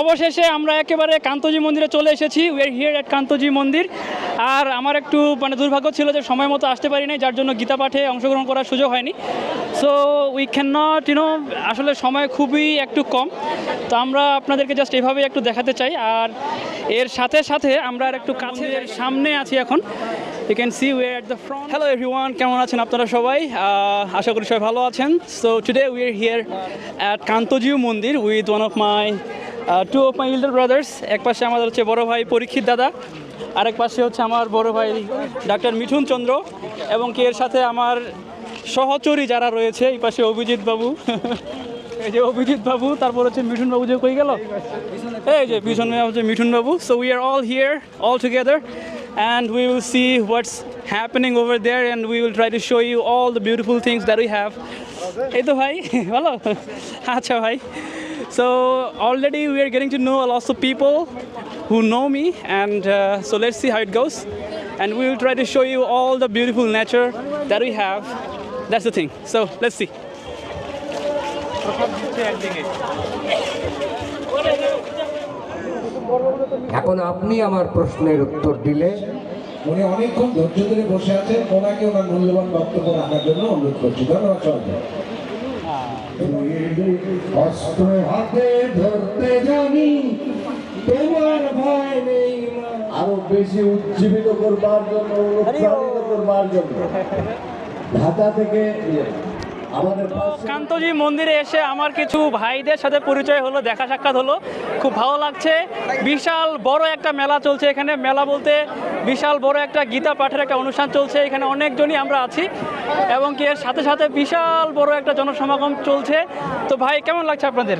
অবশেষে আমরা একেবারে কান্তজি মন্দিরে চলে এসেছি। We are here at Kantaji mandir. আর আমার একটু মানে দুর্ভাগ্য ছিল যে সময় মতো আসতে পারি নাই যার জন্য গীতা পাঠে অংশগ্রহণ করার সুযোগ হয়নি। So we can not you know আসলে সময় খুবই একটু কম। তো আমরা আপনাদেরকে জাস্ট এভাবেই একটু দেখাতে চাই। আর এর সাথে সাথে আমরা আর একটু কাছে সামনে আছি এখন। You can see we at the front hello everyone কেমন আছেন আপনারা সবাই? আশা করি সবাই ভালো আছেন। So today we are here at Kantajew mandir with one of my two of my elder brothers এক পাশে আমাদের হচ্ছে বড় ভাই পরীক্ষিত দাদা, আরেক পাশে হচ্ছে আমার বড় ভাই ডাক্তার মিঠুন চন্দ্র এবং কি এর সাথে আমার সহচরী যারা রয়েছে, এই পাশে অভিজিৎ বাবু। এই যে অভিজিৎ বাবু, তারপর হচ্ছে মিঠুন বাবু যে কই গেল? এই যে পিছনে হচ্ছে Mithun Babu. So we are all here all together and we will see what's happening over there, and we will try to show you all the beautiful things that we have এই তো ভাই, ভালো? আচ্ছা ভাই। So already we are getting to know a lot of people who know me and uh, so let's see how it goes and we will try to show you all the beautiful nature that we have that's the thing so let's see এখন আপনি আমার প্রশ্নের উত্তর দিলে উনি অনেকক্ষণ ধৈর্য ধরে বসে আছেন ওনাকে ওনার মূল্যবান বক্তব্য রাখার জন্য অনুরোধ করছি ধন্যবাদ অস্ত্র হাতে ধরতে জানি তোমার ভয় নেই আরও বেশি উজ্জীবিত করবার জন্য অনুপ্রাণিত করবার জন্য। ঢাকা থেকে কান্তজি মন্দিরে এসে আমার কিছু ভাইদের সাথে পরিচয় হলো দেখা সাক্ষাৎ হলো। খুব ভালো লাগছে। বিশাল বড় একটা মেলা চলছে এখানে। মেলা বলতে বিশাল বড় একটা গীতা পাঠের একটা অনুষ্ঠান চলছে। এখানে অনেকজনই আমরা আছি এবং কি এর সাথে সাথে বিশাল বড় একটা জনসমাগম চলছে। তো ভাই কেমন লাগছে আপনাদের?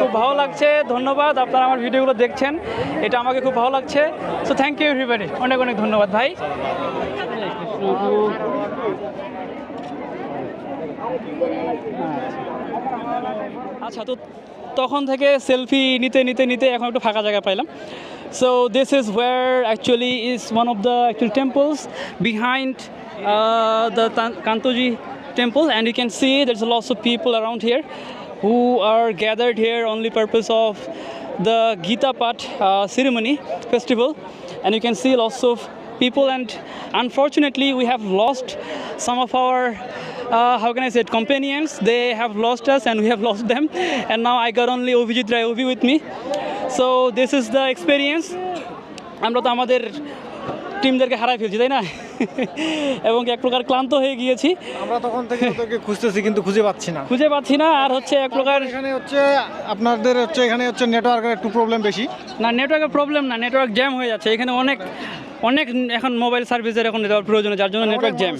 খুব ভালো লাগছে ধন্যবাদ। আপনারা আমার ভিডিওগুলো দেখছেন এটা আমাকে খুব ভালো লাগছে। সো থ্যাংক ইউ এভরিবাডি অনেক অনেক ধন্যবাদ ভাই। আচ্ছা তো তখন থেকে সেলফি নিতে নিতে নিতে এখন একটু ফাঁকা জায়গা পাইলাম। So this is where actually is one of the actual temples behind uh, the Kantoji temple and you can see there's lots of people around here who are gathered here only purpose of the Gita Pat uh, ceremony festival. And you can see lots of people. And unfortunately we have lost some of our uh, how can I say it, companions. They have lost us and we have lost them. And now I got only Ovijit Rai Ovi with me. So this is the experience আমরা তো আমাদের টিমদেরকে হারাই ফেলছি তাই না? এবং এক প্রকার ক্লান্ত হয়ে গিয়েছি। আমরা তখন থেকে ওদেরকে খুঁজতেছি কিন্তু খুঁজে পাচ্ছি না। খুঁজে পাচ্ছি না আর হচ্ছে এক প্রকার এখানে হচ্ছে আপনাদের হচ্ছে এখানে হচ্ছে নেটওয়ার্কের একটু প্রবলেম বেশি। না নেটওয়ার্কের প্রবলেম না নেটওয়ার্ক জ্যাম হয়ে যাচ্ছে। এখানে অনেক অনেক এখন মোবাইল সার্ভিসের এখন দেওয়ার প্রয়োজন যার জন্য নেটওয়ার্ক জ্যাম।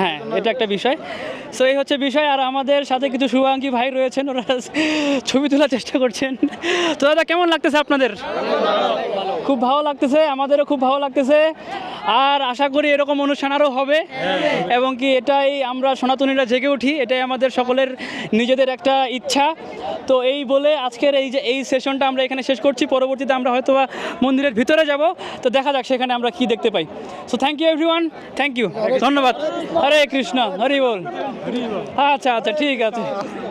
হ্যাঁ এটা একটা বিষয়। সো এই হচ্ছে বিষয় আর আমাদের সাথে কিছু শুভাঙ্গী ভাই রয়েছেন ওরা ছবি তোলার চেষ্টা করছেন। তো দাদা কেমন লাগতেছে আপনাদের? খুব ভালো লাগতেছে আমাদেরও খুব ভালো লাগতেছে। আর আশা করি এরকম অনুষ্ঠান আরও হবে। এবং কি এটাই আমরা সনাতনীরা জেগে উঠি এটাই আমাদের সকলের নিজেদের একটা ইচ্ছা। তো এই বলে আজকের এই যে এই সেশনটা আমরা এখানে শেষ করছি পরবর্তীতে আমরা হয়তো বা মন্দিরের ভিতরে যাব। তো দেখা যাক সেখানে আমরা কি দেখতে পাই? So thank you everyone thank you ধন্যবাদ। হরে কৃষ্ণ, হরি বল। আচ্ছা আচ্ছা ঠিক আছে।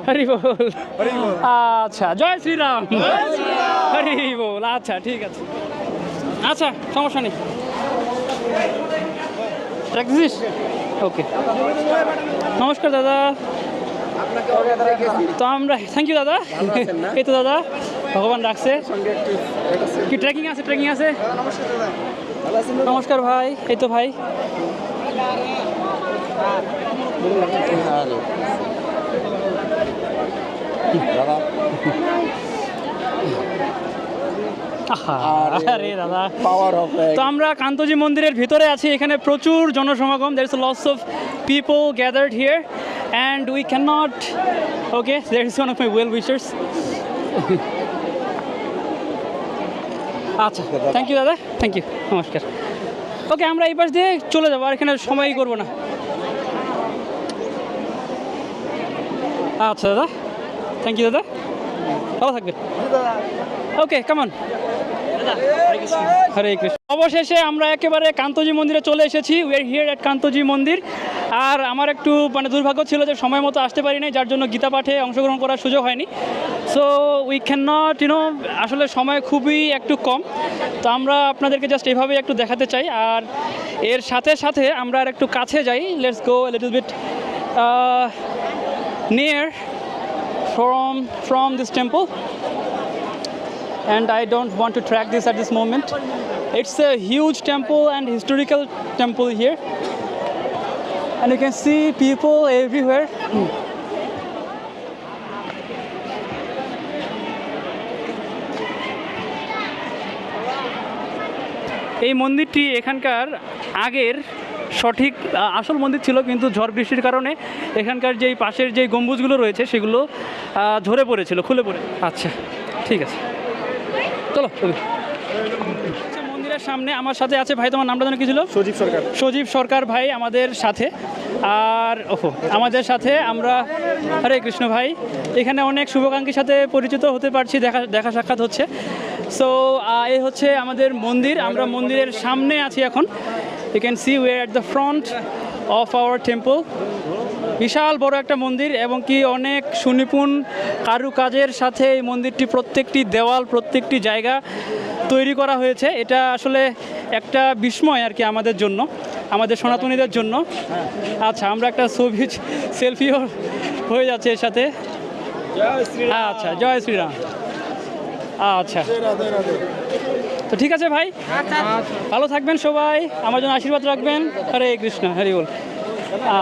হরি বল। আচ্ছা জয় শ্রীরাম। হরি বল। আচ্ছা ঠিক আছে। আচ্ছা সমস্যা নেই। ওকে নমস্কার, দাদা। তো আমরা থ্যাংক ইউ দাদা। এই তো, দাদা। ভগবান রাখছে। কি ট্রেকিং আছে ট্রেকিং আছে? নমস্কার ভাই এই তো ভাই। আরে দাদা। পাওয়ার অফ তো আমরা কান্তজি মন্দিরের ভিতরে আছি এখানে প্রচুর জনসমাগম। There is lots of people gathered here and we can not okay there is one of my well wishers আচ্ছা থ্যাংক ইউ দাদা থ্যাংক ইউ নমস্কার। ওকে আমরা এই পাশ দিয়ে চলে যাব, আর এখানে সময়ই করব না। আচ্ছা দাদা থ্যাংক ইউ দাদা। ভালো থাকবেন। ওকে কেমন হরে কৃষ্ণ। অবশেষে আমরা একেবারে কান্তজি মন্দিরে চলে এসেছি। We are here at Kantaji Mandir. আর আমার একটু মানে দুর্ভাগ্য ছিল যে সময় মতো আসতে পারি নাই, যার জন্য গীতা পাঠে অংশগ্রহণ করার সুযোগ হয়নি। So we can not you know আসলে সময় খুবই একটু কম। তো আমরা আপনাদেরকে জাস্ট এভাবেই একটু দেখাতে চাই। আর এর সাথে সাথে আমরা আর একটু কাছে যাই। Let's go little bit near from from this temple and I don't want to track this at this moment. It's a huge temple and historical temple here. And you can see people everywhere. এই মন্দিরটি এখানকার আগের সঠিক আসল মন্দির ছিল কিন্তু ঝড় বৃষ্টির কারণে এখানকার যেই পাশের যেই গম্বুজগুলো রয়েছে সেগুলো ঝরে পড়েছিল, খুলে পড়ে। আচ্ছা ঠিক আছে। চলো। আচ্ছা, সামনে আমার সাথে আছে ভাই তোমার নামটা যেন কি ছিল? সজীব সরকার। সজীব সরকার ভাই আমাদের সাথে। আর ওহো আমাদের সাথে আমরা হরে কৃষ্ণ ভাই এখানে অনেক শুভাকাঙ্ক্ষীর সাথে পরিচিত হতে পারছি দেখা দেখা সাক্ষাৎ হচ্ছে। সো এই হচ্ছে আমাদের মন্দির আমরা মন্দিরের সামনে আছি এখন। You can see way at the front of our temple বিশাল বড় একটা মন্দির এবং কি অনেক সুনিপুণ কারুকাজের সাথে এই মন্দিরটি প্রত্যেকটি দেওয়াল প্রত্যেকটি জায়গা তৈরি করা হয়েছে। এটা আসলে একটা বিস্ময় আর কি আমাদের জন্য, আমাদের সনাতনীদের জন্য। আচ্ছা আমরা একটা ছবি, সেলফিও হয়ে যাচ্ছে এর সাথে। আচ্ছা জয় শ্রীরাম। আচ্ছা। তো ঠিক আছে ভাই? ভালো থাকবেন সবাই। আমার জন্য আশীর্বাদ রাখবেন। হরে কৃষ্ণ, হরি বল।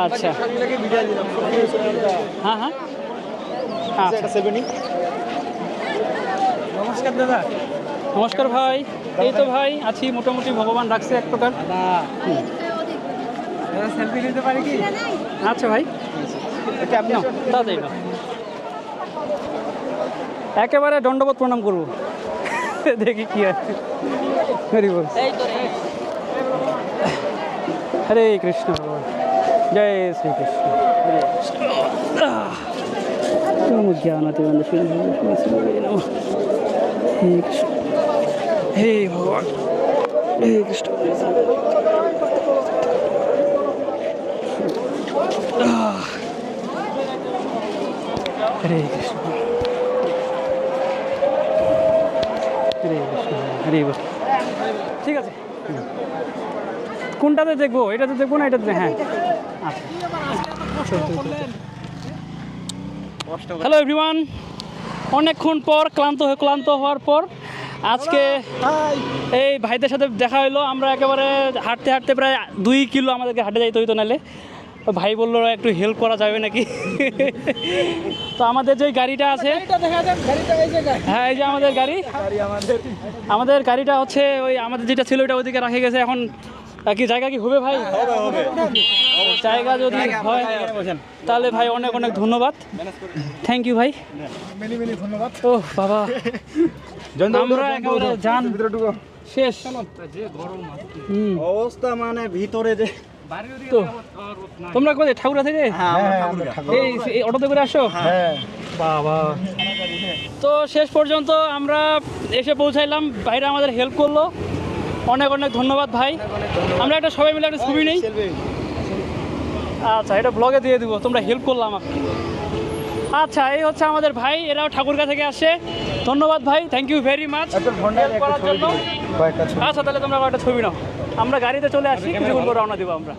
আচ্ছা। হ্যাঁ হ্যাঁ। আচ্ছা। নমস্কার দাদা। নমস্কার ভাই। এই তো ভাই আছি মোটামুটি ভগবান রাখছে এক প্রকার। সেলফি নিতে পারি কি? আচ্ছা ভাই। এটা আপনি তাড়াতাড়ি একেবারে দণ্ডবোধ প্রণাম করব। দেখি কি আছে হরি বল হরে কৃষ্ণ জয় শ্রীকৃষ্ণ। হে ভগবান হে কৃষ্ণ। হরে কৃষ্ণ। হরে কৃষ্ণ হরে বল। ঠিক আছে। কোনটাতে দেখব? এটাতে দেখব না এটাতে? হ্যাঁ। আচ্ছা। হ্যালো এভরিওয়ান অনেকক্ষণ পর ক্লান্ত হয়ে ক্লান্ত হওয়ার পর আজকে এই ভাইদের সাথে দেখা হইল। আমরা একেবারে হাঁটতে হাঁটতে প্রায় দুই কিলো আমাদেরকে হাঁটে যাইতে হইতো নাহলে ভাই বলল একটু হেল্প করা যাবে নাকি? তো আমাদের যে গাড়িটা আছে হ্যাঁ এই যে আমাদের গাড়ি। আমাদের গাড়িটা হচ্ছে ওই আমাদের যেটা ছিল ওইটা ওইদিকে রাখে গেছে। এখন কি জায়গা কি হবে ভাই? জায়গা যদি হয় তাহলে ভাই অনেক অনেক ধন্যবাদ। থ্যাংক ইউ ভাই। ধন্যবাদ। ও বাবা। আমরা একেবারে যান। শেষ। অবস্থা মানে ভিতরে যে তো তোমরা কোথায় ঠাকুরা থেকে এই এই অটোতে করে আসো? হ্যাঁ। বাবা। তো শেষ পর্যন্ত আমরা এসে পৌঁছাইলাম ভাইরা আমাদের হেল্প করল। অনেক অনেক ধন্যবাদ ভাই। আমরা একটা সবাই মিলে একটা ছবি নেই। আচ্ছা এটা ব্লগে দিয়ে দিব তোমরা হেল্প করলাম। আমাকে আচ্ছা এই হচ্ছে আমাদের ভাই এরাও ঠাকুরগা থেকে আসে। ধন্যবাদ ভাই থ্যাংক ইউ ভেরি মাচ আচ্ছা তাহলে তোমরা কয়েকটা ছবি নাও। আমরা গাড়িতে চলে আসি কিছুক্ষণ পর রওনা দিব আমরা।